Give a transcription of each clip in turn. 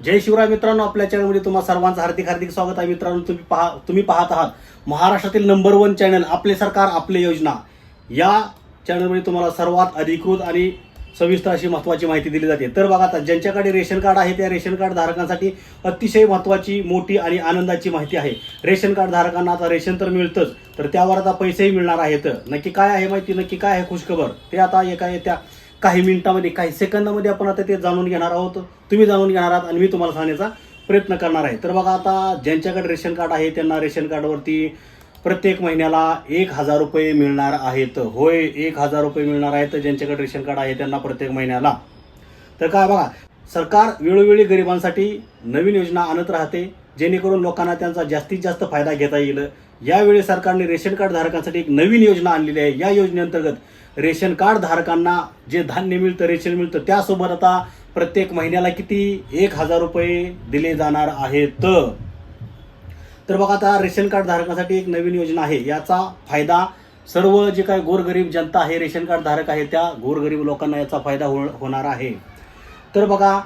जय शिवराय मित्रांनो आपल्या चॅनलमध्ये तुम्हा सर्वांचं हार्दिक हार्दिक स्वागत आहे. मित्रांनो तुम्ही पहा तुम्ही पाहत आहात महाराष्ट्रातील नंबर वन चॅनल आपले सरकार आपले योजना. या चॅनलमध्ये तुम्हाला सर्वात अधिकृत आणि सविस्तर अशी महत्त्वाची माहिती दिली जाते. तर बघा आता ज्यांच्याकडे रेशन कार्ड आहे त्या रेशन कार्ड धारकांसाठी अतिशय महत्त्वाची मोठी आणि आनंदाची माहिती आहे. रेशन कार्ड धारकांना आता रेशन तर मिळतंच तर त्यावर आता पैसेही मिळणार आहेत. नक्की काय आहे माहिती? नक्की काय आहे खुशखबर? ते आता एका येत्या काही मिनिटामध्ये काही सेकंदामध्ये आपण आता ते जाणून घेणार आहोत. तुम्ही जाणून घेणार आहात आणि मी तुम्हाला सांगण्याचा प्रयत्न करणार आहे. तर बघा आता ज्यांच्याकडे रेशन कार्ड आहे त्यांना रेशन कार्डवरती प्रत्येक महिन्याला एक हजार रुपये मिळणार आहेत. होय एक हजार रुपये मिळणार आहेत ज्यांच्याकडे रेशन कार्ड आहे त्यांना प्रत्येक महिन्याला. तर काय बघा सरकार वेळोवेळी गरिबांसाठी नवीन योजना आणत राहते. जेणेकरून लोकांना त्यांचा जास्तीत जास्त फायदा घेता येईल. यावेळी सरकारने रेशन कार्ड धारकांसाठी एक नवीन योजना आणलेली आहे. या योजनेअंतर्गत रेशन कार्ड धारकांना जे धान्य मिळतं रेशन मिळतं त्यासोबत आता प्रत्येक महिन्याला किती? एक हजार रुपये दिले जाणार आहेत. तर बघा आता रेशन कार्ड धारकांसाठी एक नवीन योजना आहे. याचा फायदा सर्व जे काही गोरगरीब जनता आहे रेशन कार्ड धारक आहे त्या गोरगरीब लोकांना याचा फायदा हो होणार आहे. तर बघा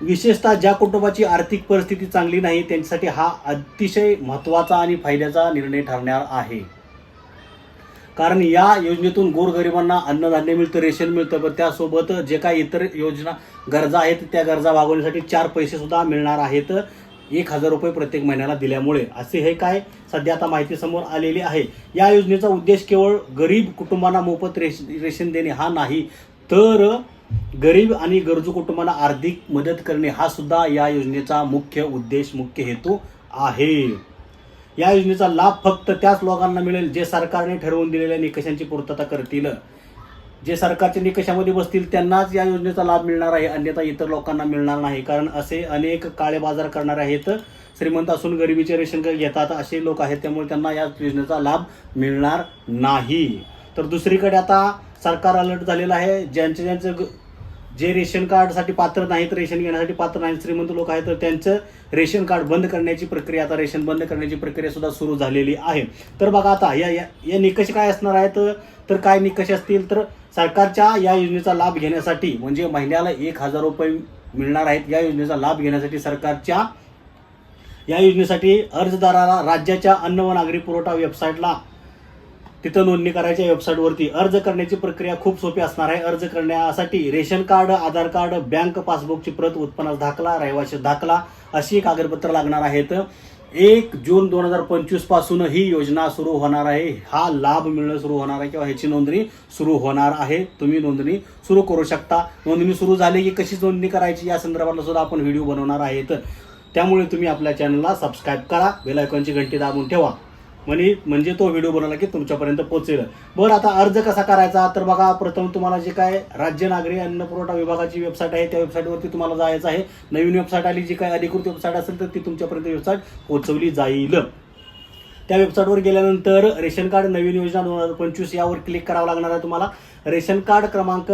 विशेषतः ज्या कुटुंबाची आर्थिक परिस्थिती चांगली नाही त्यांच्यासाठी हा अतिशय महत्त्वाचा आणि फायद्याचा निर्णय ठरणार आहे. कारण या योजनेतून गोरगरिबांना अन्नधान्य मिळतं रेशन मिळतं पण त्यासोबत जे काही इतर योजना गरजा आहेत त्या गरजा भागवण्यासाठी चार पैसेसुद्धा मिळणार आहेत. एक हजार रुपये प्रत्येक महिन्याला दिल्यामुळे. असे हे काय? सध्या आता माहिती समोर आलेली आहे. या योजनेचा उद्देश केवळ गरीब कुटुंबांना मोफत रेश रेशन देणे हा नाही तर गरीब आणि गरजू कुटुंबांना आर्थिक मदत करणे हा सुद्धा या योजनेचा मुख्य उद्देश मुख्य हेतू आहे. या योजनेचा लाभ फक्त त्याच लोकांना मिळेल जे सरकारने ठरवून दिलेल्या निकषांची पूर्तता करतील. जे सरकारच्या निकषामध्ये बसतील त्यांनाच या योजनेचा लाभ मिळणार आहे अन्यथा इतर लोकांना मिळणार नाही. कारण असे अनेक काळे बाजार करणारे आहेत श्रीमंत असून गरिबीचे रेशन कार्ड घेतात असे लोक आहेत त्यामुळे त्यांना या योजनेचा लाभ मिळणार नाही. तर दुसरीकडे आता सरकार अलर्ट झालेलं आहे ज्यांचे ज्यांचं जे रेशन कार्डसाठी पात्र नाहीत रेशन घेण्यासाठी पात्र नाहीत श्रीमंत लोक आहेत तर त्यांचं रेशन कार्ड बंद करण्याची प्रक्रिया आता रेशन बंद करण्याची प्रक्रिया सुद्धा सुरू झालेली आहे. तर बघा आता या या या निकष काय असणार आहेत? तर काय निकष असतील? तर सरकारच्या या योजनेचा लाभ घेण्यासाठी म्हणजे महिन्याला एक हजार रुपये मिळणार आहेत या योजनेचा लाभ घेण्यासाठी सरकारच्या या योजनेसाठी अर्जदाराला राज्याच्या अन्न व नागरी पुरवठा वेबसाईटला तिथं नोंदणी करायच्या वेबसाईटवरती अर्ज करण्याची प्रक्रिया खूप सोपी असणार आहे. अर्ज करण्यासाठी ration card Aadhaar card bank पासबुकची प्रत उत्पन्नाचा दाखला रहिवासी दाखला अशी कागदपत्र लागणार आहेत. एक जून दोन हजार पंचवीसपासून ही योजना सुरू होणार आहे. हा लाभ मिळणं सुरू होणार आहे किंवा ह्याची नोंदणी सुरू होणार आहे. तुम्ही नोंदणी सुरू करू शकता. नोंदणी सुरू झाली की कशी नोंदणी करायची या संदर्भातला सुद्धा आपण व्हिडिओ बनवणार आहेत. त्यामुळे तुम्ही आपल्या चॅनलला सबस्क्राईब करा. बेल आयकॉनची घंटी दाबून ठेवा. म्हणजे म्हणजे तो व्हिडिओ बनवला की तुमच्यापर्यंत पोहोचेल. बरं आता अर्ज कसा करायचा? तर बघा प्रथम तुम्हाला जे काय राज्य नागरी अन्न पुरवठा विभागाची वेबसाईट आहे त्या वेबसाईटवरती तुम्हाला जायचं आहे. नवीन वेबसाईट आली जी काय अधिकृत वेबसाईट असेल तर ती तुमच्यापर्यंत वेबसाईट पोहोचवली जाईल. त्या वेबसाईटवर गेल्यानंतर रेशन कार्ड नवीन योजना दोन हजार पंचवीस यावर क्लिक करावं लागणार आहे तुम्हाला. रेशन कार्ड क्रमांक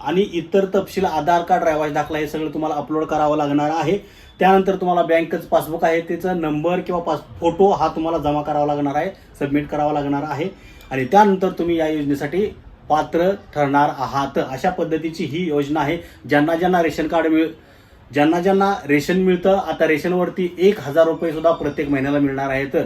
आणि इतर तपशील आधार कार्ड रहिवासी दाखला हे सगळं तुम्हाला अपलोड करावं लागणार आहे. त्यानंतर तुम्हाला बँकेचं पासबुक आहे त्याचा नंबर किंवा पास फोटो हा तुम्हाला जमा करावा लागणार आहे सबमिट करावा लागणार आहे. आणि त्यानंतर तुम्ही या योजनेसाठी पात्र ठरणार आहात. अशा पद्धतीची ही योजना आहे. ज्यांना ज्यांना रेशन कार्ड मिळ ज्यांना ज्यांना रेशन मिळतं आता रेशनवरती एक हजार रुपये सुद्धा प्रत्येक महिन्याला मिळणार आहेत.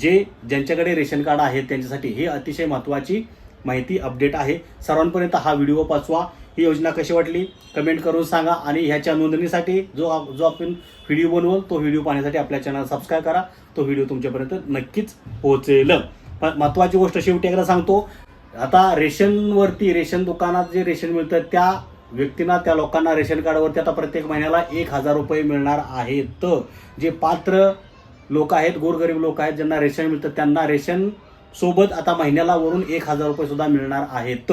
जे ज्यांच्याकडे रेशन कार्ड आहे त्यांच्यासाठी ही अतिशय महत्त्वाची माहिती अपडेट आहे. सर्वांपर्यंत हा व्हिडिओ पाचवा. ही योजना कशी वाटली? कमेंट करून सांगा आणि ह्याच्या नोंदणीसाठी जो जो आपण व्हिडिओ बनवल तो व्हिडिओ पाहण्यासाठी आपल्या चॅनल सबस्क्राईब करा. तो व्हिडिओ तुमच्यापर्यंत नक्कीच पोहोचेल. पण महत्त्वाची गोष्ट शेवटी एकदा सांगतो आता रेशनवरती रेशन दुकानात जे रेशन मिळतं त्या व्यक्तींना त्या लोकांना रेशन कार्डवरती आता प्रत्येक महिन्याला एक हजार रुपये मिळणार आहेत. जे पात्र लोक आहेत गोरगरीब लोक आहेत ज्यांना रेशन मिळतं त्यांना रेशन सोबत आता महिन्याला वरून एक हजार रुपये सुद्धा मिळणार आहेत.